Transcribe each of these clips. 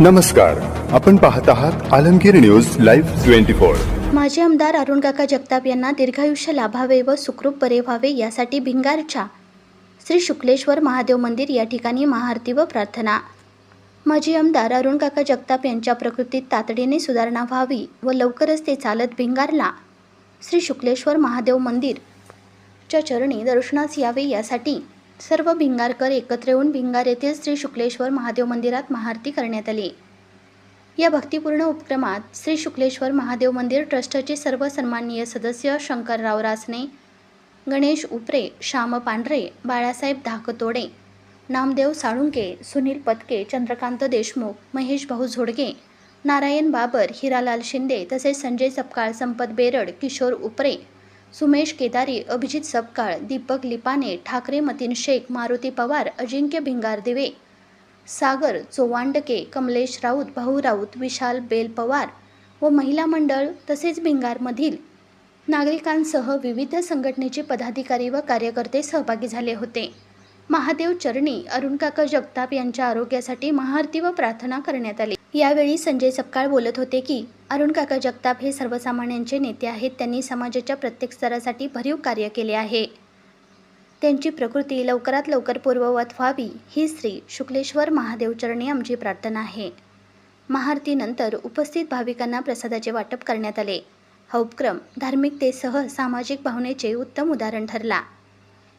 नमस्कार आपण पाहत आहात Alamgir news live twenty four. माजी आमदार अरुण काका जगताप यांना दीर्घायुष्य लाभावे व सुखरूप बरे व्हावे यासाठी भिंगारच्या श्री शुक्लेश्वर महादेव मंदिर या ठिकाणी महाआरती व प्रार्थना. माजी आमदार अरुणकाका जगताप यांच्या प्रकृतीत तातडीने सुधारणा व्हावी व लवकरच ते चालत भिंगारला श्री शुक्लेश्वर महादेव मंदिर च्या चरणी दर्शनास यावे यासाठी सर्व भिंगारकर एकत्र येऊन भिंगार येथील श्री शुक्लेश्वर महादेव मंदिरात महाआरती करण्यात आली. या भक्तिपूर्ण उपक्रमात श्री शुक्लेश्वर महादेव मंदिर ट्रस्टचे सर्व सन्माननीय सदस्य शंकरराव रासने गणेश उपरे श्याम पांढरे बाळासाहेब धाकतोडे नामदेव साळुंके सुनील पतके चंद्रकांत देशमुख महेश भाऊ झोडगे नारायण बाबर हिरालाल शिंदे तसेच संजय सपकाळ संपत बेरड किशोर उपरे सुमेश केदारी अभिजित सपकाळ दीपक लिपाने ठाकरे मतीन शेख मारुती पवार अजिंक्य भिंगार दिवे सागर चोवांडके कमलेश राऊत भाऊ राऊत विशाल बेल पवार व महिला मंडळ तसेच भिंगारमधील नागरिकांसह विविध संघटनेचे पदाधिकारी व कार्यकर्ते सहभागी झाले होते. महादेव चरणी अरुणकाका जगताप यांच्या आरोग्यासाठी महाआरती व प्रार्थना करण्यात आली. यावेळी संजय सपकाळ बोलत होते की अरुण काका जगताप हे सर्वसामान्यांचे नेते आहेत. त्यांनी समाजाच्या प्रत्येक स्तरासाठी भरीव कार्य केले आहे. त्यांची प्रकृती लवकरात लवकर पूर्ववत व्हावी ही श्री शुक्लेश्वर महादेव चरणी आमची प्रार्थना आहे. महाआरतीनंतर उपस्थित भाविकांना प्रसादाचे वाटप करण्यात आले. हा उपक्रम धार्मिकतेसह सामाजिक भावनेचे उत्तम उदाहरण ठरला.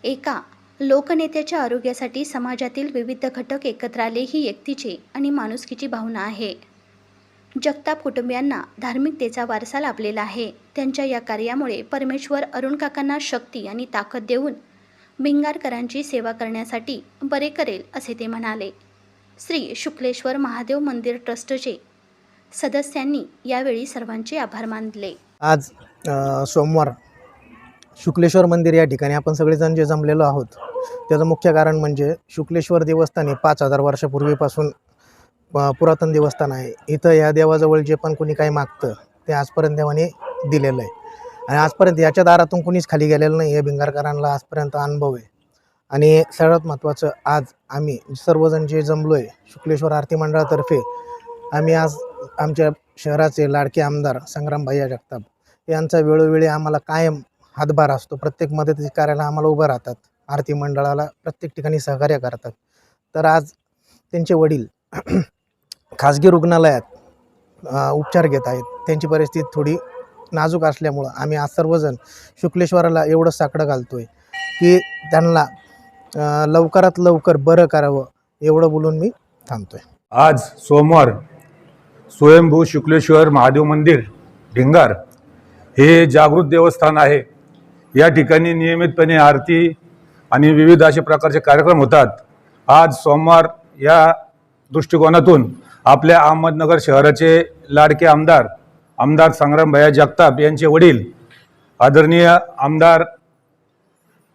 एका लोकनेत्याच्या आरोग्यासाठी समाजातील विविध घटक एकत्र आले ही व्यक्तीची आणि माणुसकीची भावना आहे. जगताप कुटुंबियांना धार्मिकतेचा वारसा लाभलेला आहे. त्यांच्या या कार्यामुळे परमेश्वर अरुण काकांना शक्ती आणि ताकद देऊन भिंगारकरांची सेवा करण्यासाठी बरे करेल असे ते म्हणाले. श्री शुक्लेश्वर महादेव मंदिर ट्रस्टचे सदस्यांनी यावेळी सर्वांचे आभार मानले. आज सोमवार शुक्लेश्वर मंदिर या ठिकाणी आपण सगळेजण जे जमलेलो आहोत त्याचं मुख्य कारण म्हणजे शुक्लेश्वर देवस्थान हे पाच हजार वर्षापूर्वीपासून पुरातन देवस्थान आहे. इथं या देवाजवळ जे पण कोणी काही मागतं ते आजपर्यंत देवाने दिलेलं आहे. आणि आजपर्यंत याच्या दारातून कोणीच खाली गेलेलं नाही हे भिंगारकरांना आजपर्यंत अनुभव आहे. आणि सर्वात महत्त्वाचं आज आम्ही सर्वजण जे जमलो आहे शुक्लेश्वर आरती मंडळातर्फे आम्ही आज आमच्या शहराचे लाडके आमदार संग्राम भैया जगताप यांचा वेळोवेळी आम्हाला कायम हातभार असतो. प्रत्येक मदतीचे कार्याला आम्हाला उभं राहतात. आरती मंडळाला प्रत्येक ठिकाणी सहकार्य करतात. तर आज त्यांचे वडील खाजगी रुग्णालयात उपचार घेत आहेत. त्यांची परिस्थिती थोडी नाजूक असल्यामुळं आम्ही आज सर्वजण शुक्लेश्वराला एवढं साकडं घालतो आहे की त्यांना लवकरात लवकर बरं करावं एवढं बोलून मी थांबतो आहे आज सोमवार स्वयंभू शुक्लेश्वर महादेव मंदिर ढिंगार हे जागृत देवस्थान आहे. या ठिकाणी नियमितपणे आरती आणि विविध असे प्रकारचे कार्यक्रम होतात. आज सोमवार या दृष्टिकोनातून आपल्या अहमदनगर शहराचे लाडके आमदार आमदार संग्राम भैया जगताप यांचे वडील आदरणीय आमदार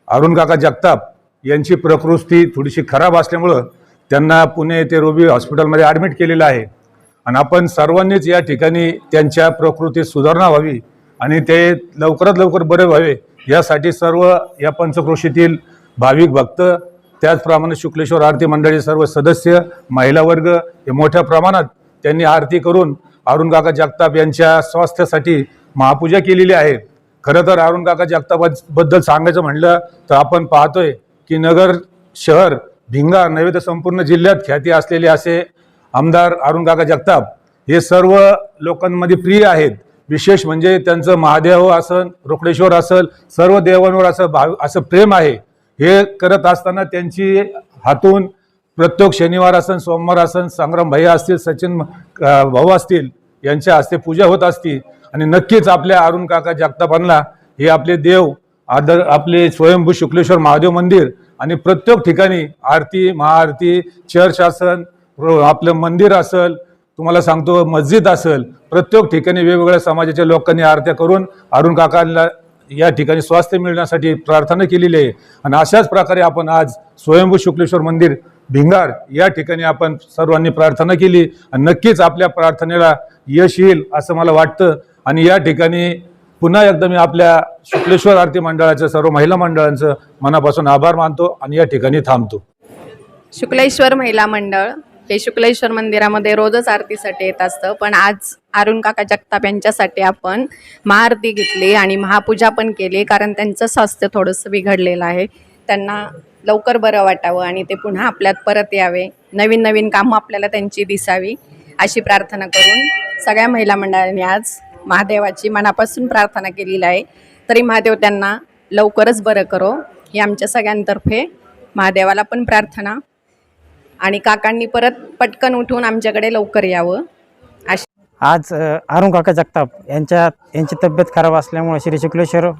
अरुण काका जगताप यांची प्रकृती थोडीशी खराब असल्यामुळं त्यांना पुणे येथे रोबी हॉस्पिटलमध्ये ॲडमिट केलेलं आहे. आणि आपण सर्वांनीच या ठिकाणी त्यांच्या प्रकृतीत सुधारणा व्हावी आणि ते लवकरात लवकर बरे व्हावे यासाठी सर्व या पंचक्रोशीतील भाविक भक्त त्याचप्रमाणे शुक्लेश्वर आरती मंडळी सर्व सदस्य महिला वर्ग हे मोठ्या प्रमाणात त्यांनी आरती करून अरुणकाका जगताप यांच्या स्वास्थ्यासाठी महापूजा केलेली आहे. खरं तर अरुणकाका जगतापाबद्दल सांगायचं म्हणलं तर आपण पाहतोय की नगर शहर भिंगा नव्हे तर संपूर्ण जिल्ह्यात ख्याती असलेले असे आमदार अरुणकाका जगताप हे सर्व लोकांमध्ये प्रिय आहेत. विशेष म्हणजे त्यांचं महादेव आसन रोकडेश्वर असल सर्व देवांवर असं भाव असं प्रेम आहे. हे करत असताना त्यांची हातून प्रत्येक शनिवार असन सोमवार असन संग्राम भैया असतील सचिन भाऊ असतील यांच्या हस्ते पूजा होत असती. आणि नक्कीच आपल्या अरुण काका जगतापांना हे आपले देव आदर आपले स्वयंभू शुक्लेश्वर महादेव मंदिर आणि प्रत्येक ठिकाणी आरती महाआरती चर्च असन आपलं मंदिर असल तुम्हाला सांगतो मस्जिद असेल प्रत्येक ठिकाणी वेगवेगळ्या समाजाच्या लोकांनी आरत्या करून अरुण काकांना या ठिकाणी स्वास्थ्य मिळण्यासाठी प्रार्थना केलेली आहे. आणि अशाच प्रकारे आपण आज स्वयंभू शुक्लेश्वर मंदिर भिंगार या ठिकाणी आपण सर्वांनी प्रार्थना केली. आणि नक्कीच आपल्या प्रार्थनेला यश येईल असं मला वाटतं. आणि या ठिकाणी पुन्हा एकदा मी आपल्या शुक्लेश्वर आरती मंडळाचं सर्व महिला मंडळांचं मनापासून आभार मानतो आणि या ठिकाणी थांबतो. शुक्लेश्वर महिला मंडळ. हे शुक्लेश्वर मंदिरामध्ये रोजच आरतीसाठी येत असतं. पण आज अरुण काका जगताप यांच्यासाठी आपण महाआरती घेतली आणि महापूजा पण केली कारण त्यांचं स्वास्थ्य थोडंसं बिघडलेलं आहे. त्यांना लवकर बरं वाटावं आणि ते पुन्हा आपल्यात परत यावे. नवीन नवीन कामं आपल्याला त्यांची दिसावी अशी प्रार्थना करून सगळ्या महिला मंडळांनी आज महादेवाची मनापासून प्रार्थना केलेली आहे. तरी महादेव त्यांना लवकरच बरं करो. ही आमच्या सगळ्यांतर्फे महादेवाला पण प्रार्थना. आणि काकांनी परत पटकन उठून आमच्याकडे लवकर यावं. अशी आज अरुण काका जगताप यांच्या यांची तब्येत खराब असल्यामुळे श्री शुक्लेश्वर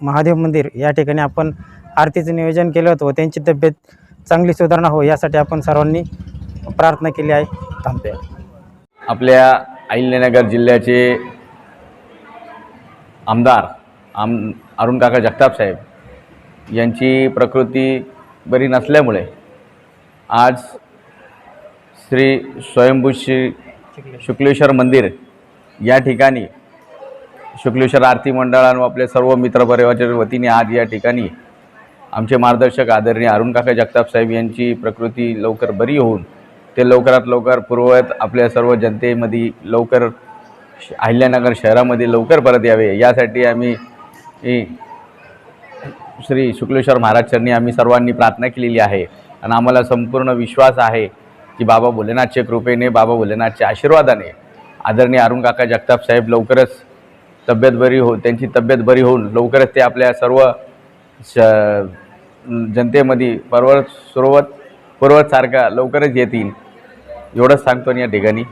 महादेव मंदिर या ठिकाणी आपण आरतीचं नियोजन केलं होतं व त्यांची तब्येत चांगली सुधारणा हो यासाठी आपण सर्वांनी प्रार्थना केली आहे. थांबते. आपल्या अहिल्यानगर जिल्ह्याचे आमदार आम अरुण काका जगताप साहेब यांची प्रकृती बरी नसल्यामुळे आज श्री स्वयंभू श्री शुक्लेश्वर मंदिर या ठिकाणी शुक्लेश्वर आरती मंडळानं आपले सर्व मित्रपरिवाराच्या वतीने आज या ठिकाणी आमचे मार्गदर्शक आदरणीय अरुण काका जगताप साहेब यांची प्रकृती लवकर बरी होऊन ते लवकरात लवकर पूर्ववत आपल्या सर्व जनतेमध्ये लवकर श- अहिल्यानगर शहरामध्ये लवकर परत यावे. यासाठी आम्ही श्री शुक्लेश्वर महाराज चरणी आम्ही सर्वांनी प्रार्थना केलेली आहे आणि आम्हाला संपूर्ण विश्वास आहे की बाबा भोलेनाथच्या कृपेने बाबा भोलेनाथच्या आशीर्वादाने आदरणीय अरुण काका जगताप साहेब लवकरच तब्येत बरी हो त्यांची तब्येत बरी होऊन लवकरच ते आपल्या सर्व श जनतेमध्ये पर्वत सुरवत पूर्वतसारखा लवकरच येतील. एवढंच सांगतो या ठिकाणी